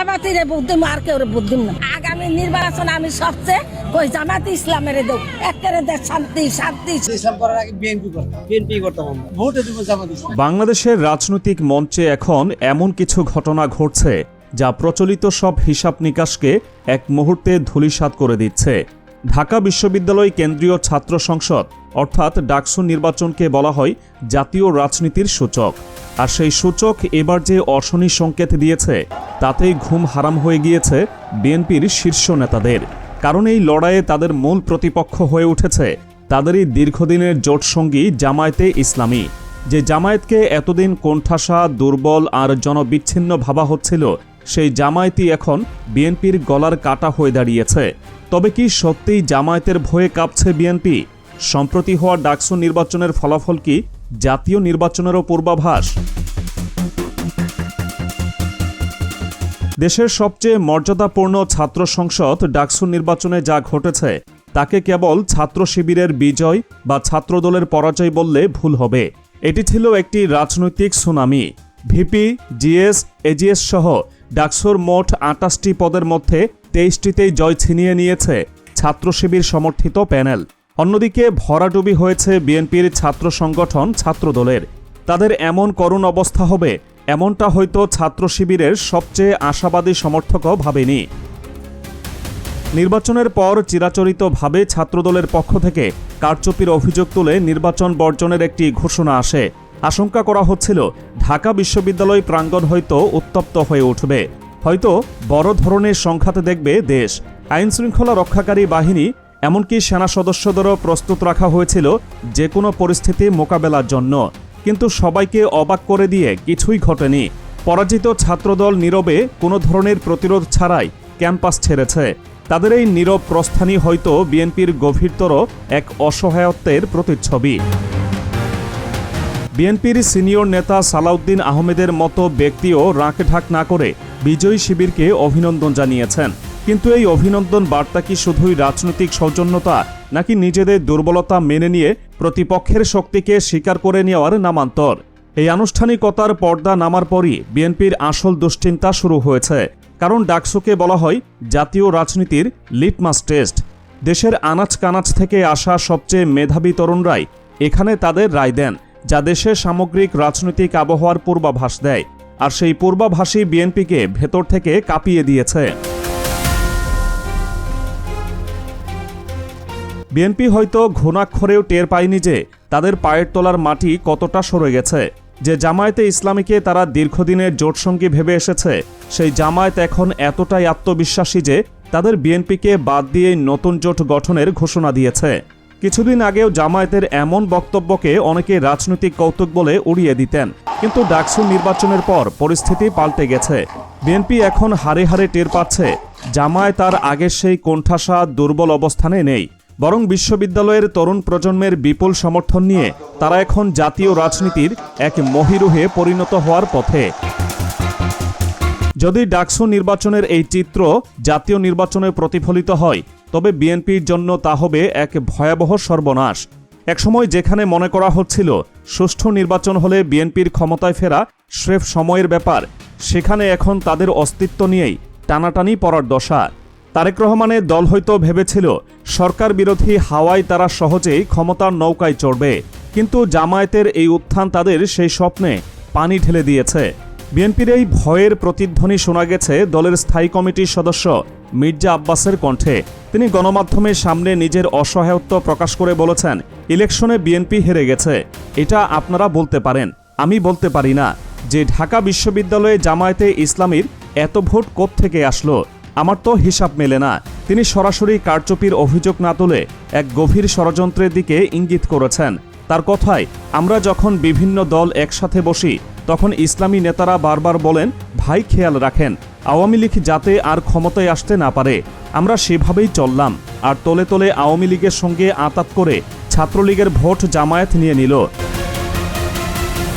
জামাতিরে বুদ্ধিম আর কেউ বুদ্ধিম না। আগামী নির্বাচন আমি সবচেয়ে কই জামাতি ইসলামের দেব। একেবারে দেশ শান্তি শান্তি। ইসলাম করার আগে বিএনপি করতাম। বিএনপি করতাম আমরা। ভোটে দেব জামাতি বাংলাদেশের রাজনৈতিক মঞ্চে এখন এমন কিছু ঘটনা ঘটছে যা প্রচলিত সব হিসাব নিকাশকে এক মুহূর্তে ধূলিসাৎ করে দিচ্ছে। ঢাকা বিশ্ববিদ্যালয় কেন্দ্রীয় ছাত্র সংসদ, অর্থাৎ ডাকসু নির্বাচনকে বলা হয় জাতীয় রাজনীতির সূচক। আর সেই সূচক এবার যে অশনি সংকেত দিয়েছে, তাতেই ঘুম হারাম হয়ে গিয়েছে বিএনপির শীর্ষ নেতাদের। কারণ এই লড়াইয়ে তাদের মূল প্রতিপক্ষ হয়ে উঠেছে তাদেরই দীর্ঘদিনের জোটসঙ্গী জামায়াতে ইসলামী। যে জামায়াতকে এতদিন কোণঠাসা, দুর্বল আর জনবিচ্ছিন্ন ভাবা হচ্ছিল, সেই জামায়াতই এখন বিএনপির গলার কাটা হয়ে দাঁড়িয়েছে। তবে কি সত্যিই জামায়াতের ভয়ে কাঁপছে বিএনপি? সম্প্রতি হওয়া ডাকসু নির্বাচনের ফলাফল কি জাতীয় নির্বাচনেরও পূর্বাভাস? দেশের সবচেয়ে মর্যাদাপূর্ণ ছাত্র সংসদ ডাকসু নির্বাচনে যা ঘটেছে, তাকে কেবল ছাত্র শিবিরের বিজয় বা ছাত্রদলের পরাজয় বললে ভুল হবে। এটি ছিল একটি রাজনৈতিক সুনামি। ভিপি, জিএস, এজিএস সহ ডাকসুর মোট আটাশটি পদের মধ্যে তেইশটিতেই জয় ছিনিয়ে নিয়েছে ছাত্র শিবির সমর্থিত প্যানেল। অন্যদিকে ভরাডুবি হয়েছে বিএনপির ছাত্র সংগঠন ছাত্রদলের। তাদের এমন করুণ অবস্থা হবে, এমনটা হয়তো ছাত্র শিবিরের সবচেয়ে আশাবাদী সমর্থকও ভাবেনি। নির্বাচনের পর চিরাচরিতভাবে ছাত্রদলের পক্ষ থেকে কারচুপির অভিযোগ তুলে নির্বাচন বর্জনের একটি ঘোষণা আসে। আশঙ্কা করা হচ্ছিল, ঢাকা বিশ্ববিদ্যালয় প্রাঙ্গণ হয়তো উত্তপ্ত হয়ে উঠবে। হয়তো বড় ধরনের সংঘাত দেখবে দেশ। আইনশৃঙ্খলা রক্ষাকারী বাহিনী, এমনকি সেনা সদস্যদেরও প্রস্তুত রাখা হয়েছিল যে কোনো পরিস্থিতি মোকাবেলার জন্য। কিন্তু সবাইকে অবাক করে দিয়ে কিছুই ঘটেনি। পরাজিত ছাত্রদল নীরবে কোনো ধরনের প্রতিরোধ ছাড়াই ক্যাম্পাস ছেড়েছে। তাদের এই নীরব প্রস্থানই হয়তো বিএনপির গভীরতর এক অসহায়ত্বের প্রতিচ্ছবি। বিএনপির সিনিয়র নেতা সালাউদ্দিন আহমেদের মতো ব্যক্তিও রাঁকঢাক না করে বিজয়ী শিবিরকে অভিনন্দন জানিয়েছেন। কিন্তু এই অভিনন্দন বার্তা কি শুধুই রাজনৈতিক সৌজন্যতা, নাকি নিজেদের দুর্বলতা মেনে নিয়ে প্রতিপক্ষের শক্তিকে স্বীকার করে নেওয়ার নামান্তর? এই আনুষ্ঠানিকতার পর্দা নামার পরই বিএনপির আসল দুশ্চিন্তা শুরু হয়েছে। কারণ ডাকসুকে বলা হয় জাতীয় রাজনীতির লিটমাস টেস্ট। দেশের আনাচ কানাচ থেকে আসা সবচেয়ে মেধাবী তরুণরাই এখানে তাদের রায় দেন, যা দেশের সামগ্রিক রাজনৈতিক আবহাওয়ার পূর্বাভাস দেয়। আর সেই পূর্বাভাসই বিএনপিকে ভেতর থেকে কাঁপিয়ে দিয়েছে। বিএনপি হয়তো ঘুণাক্ষরেও টের পায়নি যে তাদের পায়ের তলার মাটি কতটা সরে গেছে। যে জামায়াতে ইসলামীকে তারা দীর্ঘদিনের জোটসঙ্গী ভেবে এসেছে, সেই জামায়াত এখন এতটাই আত্মবিশ্বাসী যে তাদের বিএনপিকে বাদ দিয়ে নতুন জোট গঠনের ঘোষণা দিয়েছে। কিছুদিন আগেও জামায়াতের এমন বক্তব্যকে অনেকে রাজনৈতিক কৌতুক বলে উড়িয়ে দিতেন। কিন্তু ডাকসু নির্বাচনের পর পরিস্থিতি পাল্টে গেছে। বিএনপি এখন হারে হারে টের পাচ্ছে, জামায়াত তার আগের সেই কোণঠাসা, দুর্বল অবস্থানে নেই। বরং বিশ্ববিদ্যালয়ের তরুণ প্রজন্মের বিপুল সমর্থন নিয়ে তারা এখন জাতীয় রাজনীতির এক মহিরুহে পরিণত হওয়ার পথে। যদি ডাকসু নির্বাচনের এই চিত্র জাতীয় নির্বাচনে প্রতিফলিত হয়, তবে বিএনপির জন্য তা হবে এক ভয়াবহ সর্বনাশ। একসময় যেখানে মনে করা হচ্ছিল, সুষ্ঠু নির্বাচন হলে বিএনপির ক্ষমতায় ফেরা স্রেফ সময়ের ব্যাপার, সেখানে এখন তাদের অস্তিত্ব নিয়েই টানাটানি পড়ার দশা। তারেক রহমানের দল হয়তো ভেবেছিল, সরকার বিরোধী হাওয়ায় তারা সহজেই ক্ষমতার নৌকায় চড়বে। কিন্তু জামায়াতের এই উত্থান তাদের সেই স্বপ্নে পানি ঢেলে দিয়েছে। বিএনপির এই ভয়ের প্রতিধ্বনি শোনা গেছে দলের স্থায়ী কমিটির সদস্য মির্জা আব্বাসের কণ্ঠে। তিনি গণমাধ্যমের সামনে নিজের অসহায়ত্ব প্রকাশ করে বলেছেন, ইলেকশনে বিএনপি হেরে গেছে। এটা আপনারা বলতে পারেন, আমি বলতে পারি না। যে ঢাকা বিশ্ববিদ্যালয়ে জামায়াতে ইসলামীর এত ভোট থেকে আসলো? আমার তো হিসাব মেলে না। তিনি সরাসরি কারচুপির অভিযোগ না তুলে এক গভীর ষড়যন্ত্রের দিকে ইঙ্গিত করেছেন। তার কথায়, আমরা যখন বিভিন্ন দল একসাথে বসি তখন ইসলামী নেতারা বারবার বলেন, ভাই, খেয়াল রাখেন, আওয়ামী লীগ যাতে আর ক্ষমতায় আসতে না পারে, আমরা সেভাবেই চললাম। আর তলে তলে আওয়ামী লীগের সঙ্গে আতাত করে ছাত্রলীগের ভোট জামায়াত নিয়ে নিল।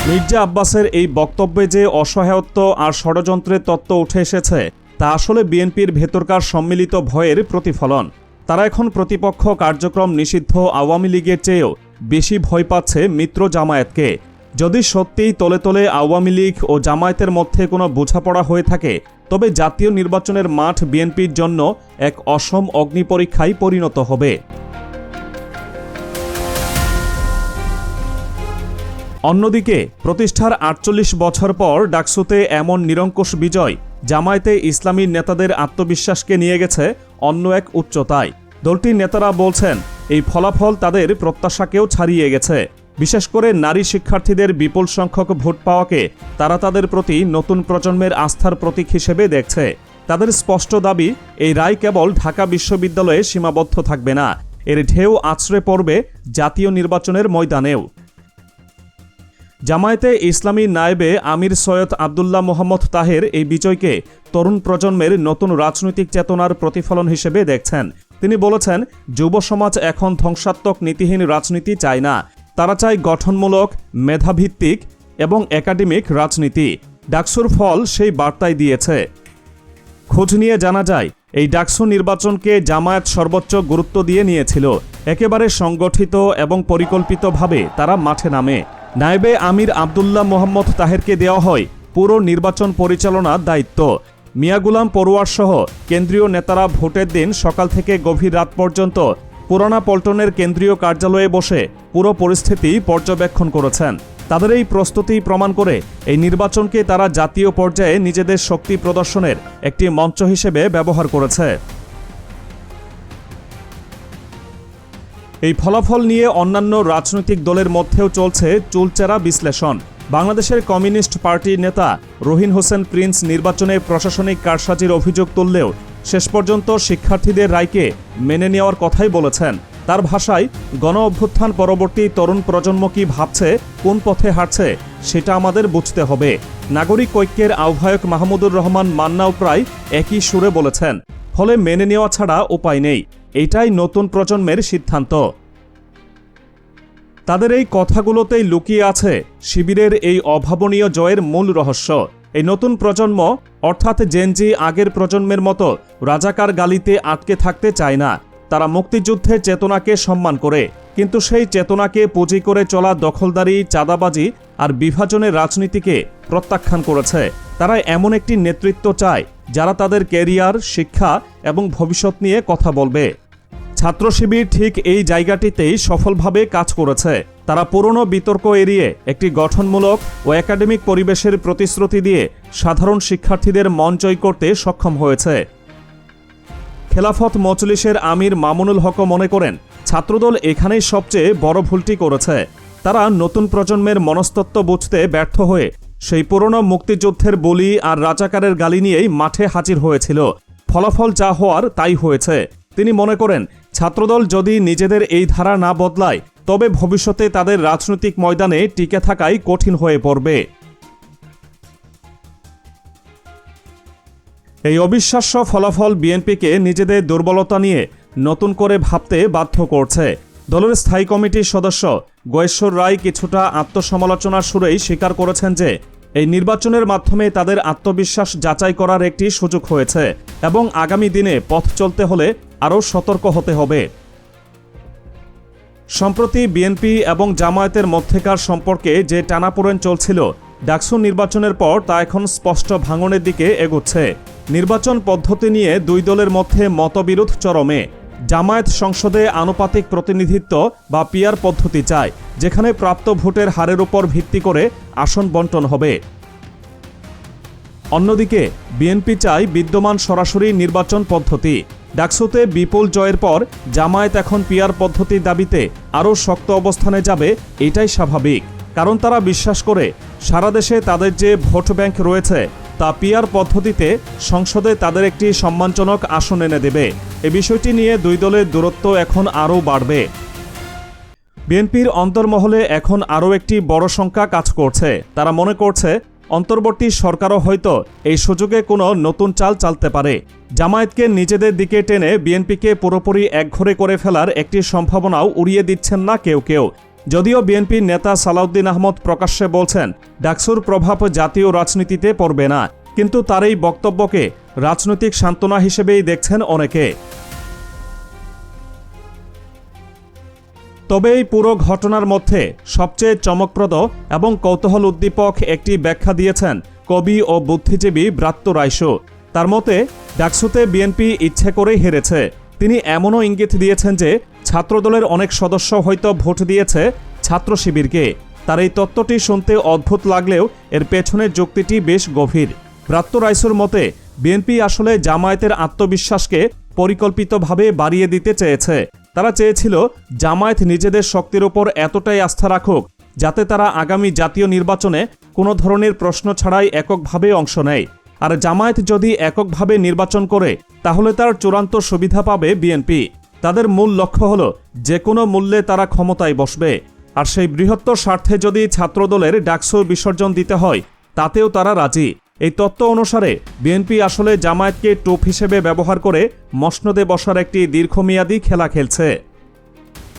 মির্জা আব্বাসের এই বক্তব্যে যে অসহায়ত্ব আর ষড়যন্ত্রের তত্ত্ব উঠে এসেছে, তা আসলে বিএনপির ভেতরকার সম্মিলিত ভয়ের প্রতিফলন। তারা এখন প্রতিপক্ষ কার্যক্রম নিষিদ্ধ আওয়ামী লীগের চেয়েও বেশি ভয় পাচ্ছে মিত্র জামায়াতকে। যদি সত্যিই তলে তলে আওয়ামী লীগ ও জামায়াতের মধ্যে কোনো বোঝাপড়া হয়ে থাকে, তবে জাতীয় নির্বাচনের মাঠ বিএনপির জন্য এক অসম অগ্নিপরীক্ষায় পরিণত হবে। অন্যদিকে, প্রতিষ্ঠার আটচল্লিশ বছর পর ডাকসুতে এমন নিরঙ্কুশ বিজয় জামায়াতে ইসলামী নেতাদের আত্মবিশ্বাসকে নিয়ে গেছে অন্য এক উচ্চতায়। দলটির নেতারা বলছেন, এই ফলাফল তাদের প্রত্যাশাকেও ছাড়িয়ে গেছে। বিশেষ করে নারী শিক্ষার্থীদের বিপুল সংখ্যক ভোট পাওয়াকে তারা তাদের প্রতি নতুন প্রজন্মের আস্থার প্রতীক হিসেবে দেখছে। তাদের স্পষ্ট দাবি, এই রায় কেবল ঢাকা বিশ্ববিদ্যালয়ে সীমাবদ্ধ থাকবে না। এর ঢেউ আছড়ে পড়বে জাতীয় নির্বাচনের ময়দানেও। জামায়াতে ইসলামী নায়েবে আমির সৈয়দ আবদুল্লাহ মোহাম্মদ তাহের এই বিজয়কে তরুণ প্রজন্মের নতুন রাজনৈতিক চেতনার প্রতিফলন হিসেবে দেখছেন। তিনি বলেছেন, যুব সমাজ এখন ধ্বংসাত্মক নীতিহীন রাজনীতি চায় না। তারা চায় গঠনমূলক, মেধাভিত্তিক এবং একাডেমিক রাজনীতি। ডাকসুর ফল সেই বার্তায় দিয়েছে। খোঁজ নিয়ে জানা যায়, এই ডাকসু নির্বাচনকে জামায়াত সর্বোচ্চ গুরুত্ব দিয়ে নিয়েছিল। একেবারে সংগঠিত এবং পরিকল্পিতভাবে তারা মাঠে নামে। নায়েবে আমির আবদুল্লাহ মোহাম্মদ তাহেরকে দেওয়া হয় পুরো নির্বাচন পরিচালনার দায়িত্ব। মিয়াগুলাম পড়ুয়ার সহ কেন্দ্রীয় নেতারা ভোটের দিন সকাল থেকে গভীর রাত পর্যন্ত পুরানা পল্টনের কেন্দ্রীয় কার্যালয়ে বসে পুরো পরিস্থিতি পর্যবেক্ষণ করেছেন। তাদের এই প্রস্তুতি প্রমাণ করে এই নির্বাচনকে তারা জাতীয় পর্যায়ে নিজেদের শক্তি প্রদর্শনের একটি মঞ্চ হিসেবে ব্যবহার করেছে। এই ফলাফল নিয়ে অন্যান্য রাজনৈতিক দলের মধ্যেও চলছে চুলচেরা বিশ্লেষণ। বাংলাদেশের কমিউনিস্ট পার্টির নেতা রহিন হোসেন প্রিন্স নির্বাচনে প্রশাসনিক কারসাজির অভিযোগ তুললেও শেষ পর্যন্ত শিক্ষার্থীদের রায়কে মেনে নেওয়ার কথাই বলেছেন। তার ভাষায়, গণ অভ্যুত্থান পরবর্তী তরুণ প্রজন্ম কি ভাবছে, কোন পথে হাঁটছে, সেটা আমাদের বুঝতে হবে। নাগরিক ঐক্যের আহ্বায়ক মাহমুদুর রহমান মান্নাও প্রায় একই সুরে বলেছেন, ফলে মেনে নেওয়া ছাড়া উপায় নেই। এটাই নতুন প্রজন্মের সিদ্ধান্ত। তাদের এই কথাগুলোতেই লুকিয়ে আছে শিবিরের এই অভাবনীয় জয়ের মূল রহস্য। এই নতুন প্রজন্ম, অর্থাৎ জেনজি আগের প্রজন্মের মতো রাজাকার গালিতে আটকে থাকতে চায় না। তারা মুক্তিযুদ্ধের চেতনাকে সম্মান করে, কিন্তু সেই চেতনাকে পুঁজি করে চলা দখলদারি, চাঁদাবাজি আর বিভাজনের রাজনীতিকে প্রত্যাখ্যান করেছে। তারা এমন একটি নেতৃত্ব চায় যারা তাদের ক্যারিয়ার, শিক্ষা এবং ভবিষ্যৎ নিয়ে কথা বলবে। ছাত্র শিবির ঠিক এই জায়গাটিতেই সফলভাবে কাজ করেছে। তারা পুরনো বিতর্ক এড়িয়ে একটি গঠনমূলক ও একাডেমিক পরিবেশের প্রতিশ্রুতি দিয়ে সাধারণ শিক্ষার্থীদের মন জয় করতে সক্ষম হয়েছে। খেলাফত মজলিসের আমির মামুনুল হক মনে করেন, ছাত্রদল এখানেই সবচেয়ে বড় ভুলটি করেছে। তারা নতুন প্রজন্মের মনস্তত্ত্ব বুঝতে ব্যর্থ হয়ে সেই পুরনো মুক্তিযুদ্ধের বলি আর রাজাকারের গালি নিয়েই মাঠে হাজির হয়েছিল। ফলাফল যা হওয়ার তাই হয়েছে। তিনি মনে করেন ছাত্রদল যদি নিজেদের এই ধারা না বদলায়, তবে ভবিষ্যতে তাদের রাজনৈতিক ময়দানে টিকে থাকাই কঠিন হয়ে পড়বে। এই অবিশ্বাস্য ফলাফল বিএনপিকে নিজেদের দুর্বলতা নিয়ে নতুন করে ভাবতে বাধ্য করছে। দলের স্থায়ী কমিটির সদস্য গয়েশ্বর রায় কিছুটা আত্মসমালোচনার সুরেই স্বীকার করেছেন যে এই নির্বাচনের মাধ্যমে তাদের আত্মবিশ্বাস যাচাই করার একটি সুযোগ হয়েছে এবং আগামী দিনে পথ চলতে হলে আরও সতর্ক হতে হবে। সম্প্রতি বিএনপি এবং জামায়াতের মধ্যেকার সম্পর্কে যে টানাপোড়েন চলছিল, ডাকসু নির্বাচনের পর তা এখন স্পষ্ট ভাঙনের দিকে এগোচ্ছে। নির্বাচন পদ্ধতি নিয়ে দুই দলের মধ্যে মতবিরোধ চরমে। জামায়াত সংসদে আনুপাতিক প্রতিনিধিত্ব বা পিয়ার পদ্ধতি চায়, যেখানে প্রাপ্ত ভোটের হারের উপর ভিত্তি করে আসন বন্টন হবে। অন্যদিকে, বিএনপি চায় বিদ্যমান সরাসরি নির্বাচন পদ্ধতি। ডাকসুতে বিপুল জয়ের পর জামায়াত এখন পিয়ার পদ্ধতির দাবিতে আরও শক্ত অবস্থানে যাবে, এটাই স্বাভাবিক। কারণ তারা বিশ্বাস করে, সারা দেশে তাদের যে ভোট ব্যাংক রয়েছে, তা পিয়ার পদ্ধতিতে সংসদে তাদের একটি সম্মানজনক আসন এনে দেবে। এ বিষয়টি নিয়ে দুই দলের দূরত্ব এখন আরও বাড়বে। বিএনপির অন্তর্মহলে এখন আরও একটি বড় সংখ্যা কাজ করছে। তারা মনে করছে, অন্তর্বর্তী সরকারও হয়তো এই সুযোগে কোনো নতুন চাল চালতে পারে। জামায়াতকে নিজেদের দিকে টেনে বিএনপিকে পুরোপুরি একঘরে করে ফেলার একটি সম্ভাবনাও উড়িয়ে দিচ্ছেন না কেউ কেউ। যদিও বিএনপির নেতা সালাউদ্দিন আহমদ প্রকাশ্যে বলছেন, ডাকসুর প্রভাব জাতীয় রাজনীতিতে পড়বে না। কিন্তু তার এই বক্তব্যকে রাজনৈতিক সান্ত্বনা হিসেবেই দেখছেন অনেকে। তবে এই পুরো ঘটনার মধ্যে সবচেয়ে চমকপ্রদ এবং কৌতূহল উদ্দীপক একটি ব্যাখ্যা দিয়েছেন কবি ও বুদ্ধিজীবী ব্রাত্য রাইসু। তার মতে, ডাকসুতে বিএনপি ইচ্ছে করেই হেরেছে। তিনি এমনও ইঙ্গিত দিয়েছেন যে ছাত্রদলের অনেক সদস্য হয়তো ভোট দিয়েছে ছাত্র শিবিরকে। তার এই তত্ত্বটি শুনতে অদ্ভুত লাগলেও এর পেছনের যুক্তিটি বেশ গভীর। ব্রাত্য রাইসুর মতে, বিএনপি আসলে জামায়াতের আত্মবিশ্বাসকে পরিকল্পিতভাবে বাড়িয়ে দিতে চেয়েছে। তারা চেয়েছিল, জামায়াত নিজেদের শক্তির ওপর এতটাই আস্থা রাখুক, যাতে তারা আগামী জাতীয় নির্বাচনে কোনো ধরনের প্রশ্ন ছাড়াই এককভাবে অংশ নেয়। আর জামায়াত যদি এককভাবে নির্বাচন করে, তাহলে তার চূড়ান্ত সুবিধা পাবে বিএনপি। তাদের মূল লক্ষ্য হল, যে কোনো মূল্যে তারা ক্ষমতায় বসবে। আর সেই বৃহত্তর স্বার্থে যদি ছাত্রদলের ডাকসু বিসর্জন দিতে হয়, তাতেও তারা রাজি। এই তত্ত্ব অনুসারে বিএনপি আসলে জামায়াতকে টোপ হিসেবে ব্যবহার করে মসনদে বসার একটি দীর্ঘমেয়াদী খেলা খেলছে।